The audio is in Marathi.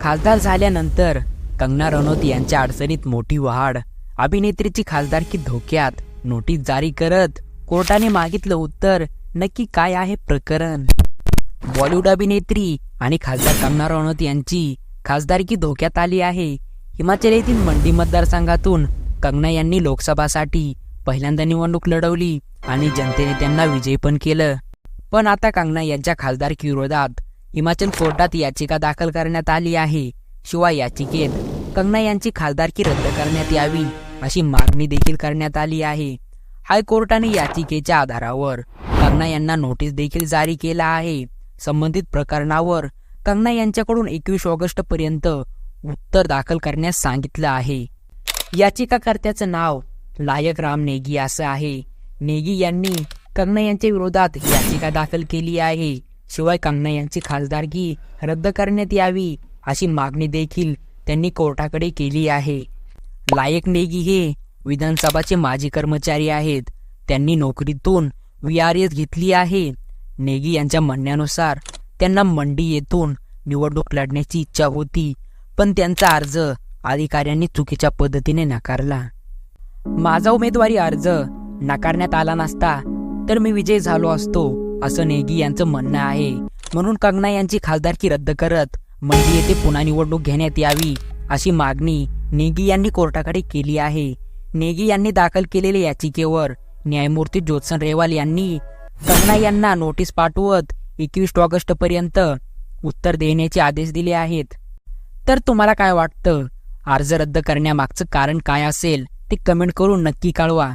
खासदार झाल्यानंतर कंगना रनौत यांच्या अडचणीत मोठी वाढ अभिनेत्रीची खासदारकी धोक्यात. नोटीस जारी करत कोर्टाने मागितलं उत्तर नक्की काय आहे प्रकरण? बॉलिवूड अभिनेत्री आणि खासदार कंगना रनौत यांची खासदारकी धोक्यात आली आहे. हिमाचल येथील मंडी मतदारसंघातून कंगना यांनी लोकसभासाठी पहिल्यांदा निवडणूक लढवली आणि जनतेने त्यांना विजयी पण केलं. पण आता कंगना यांच्या खासदारकी विरोधात हिमाचल कोर्टात याचिका दाखल करण्यात आली आहे. शिवाय याचिकेत कंगना यांची खासदारकी रद्द करण्यात यावी अशी मागणी देखील करण्यात आली आहे. हायकोर्टाने याचिकेच्या आधारावर कंगना यांना नोटीस देखील जारी केला आहे. संबंधित प्रकरणावर कंगना यांच्याकडून एकवीस ऑगस्ट पर्यंत उत्तर दाखल करण्यास सांगितलं आहे. याचिकाकर्त्याचं नाव लायक राम नेगी असं आहे. नेगी यांनी कंगना यांच्या विरोधात याचिका दाखल केली आहे. शिवाय कंगना यांची खासदारकी रद्द करण्यात यावी अशी मागणी देखील त्यांनी कोर्टाकडे केली आहे. लायक नेगी हे विधानसभाचे माजी कर्मचारी आहेत. त्यांनी नोकरीतून व्ही आर एस घेतली आहे. नेगी यांच्या म्हणण्यानुसार त्यांना मंडी येथून निवडणूक लढण्याची इच्छा होती पण त्यांचा अर्ज अधिकाऱ्यांनी चुकीच्या पद्धतीने नाकारला. माझा उमेदवारी अर्ज नाकारण्यात आला नसता तर मी विजय झालो असतो. असं नेगी यांचं म्हणणं आहे. म्हणून कंगना यांची खासदारकी रद्द करत मंडी येथे पुन्हा निवडणूक घेण्यात यावी अशी मागणी नेगी यांनी कोर्टाकडे केली आहे. नेगी यांनी दाखल केलेल्या याचिकेवर न्यायमूर्ती ज्योत्सन रेवाल यांनी कंगना यांना नोटीस पाठवत एकवीस ऑगस्ट पर्यंत उत्तर देण्याचे आदेश दिले आहेत. तर तुम्हाला काय वाटतं? अर्ज रद्द करण्यामागचं कारण काय असेल ते कमेंट करून नक्की कळवा.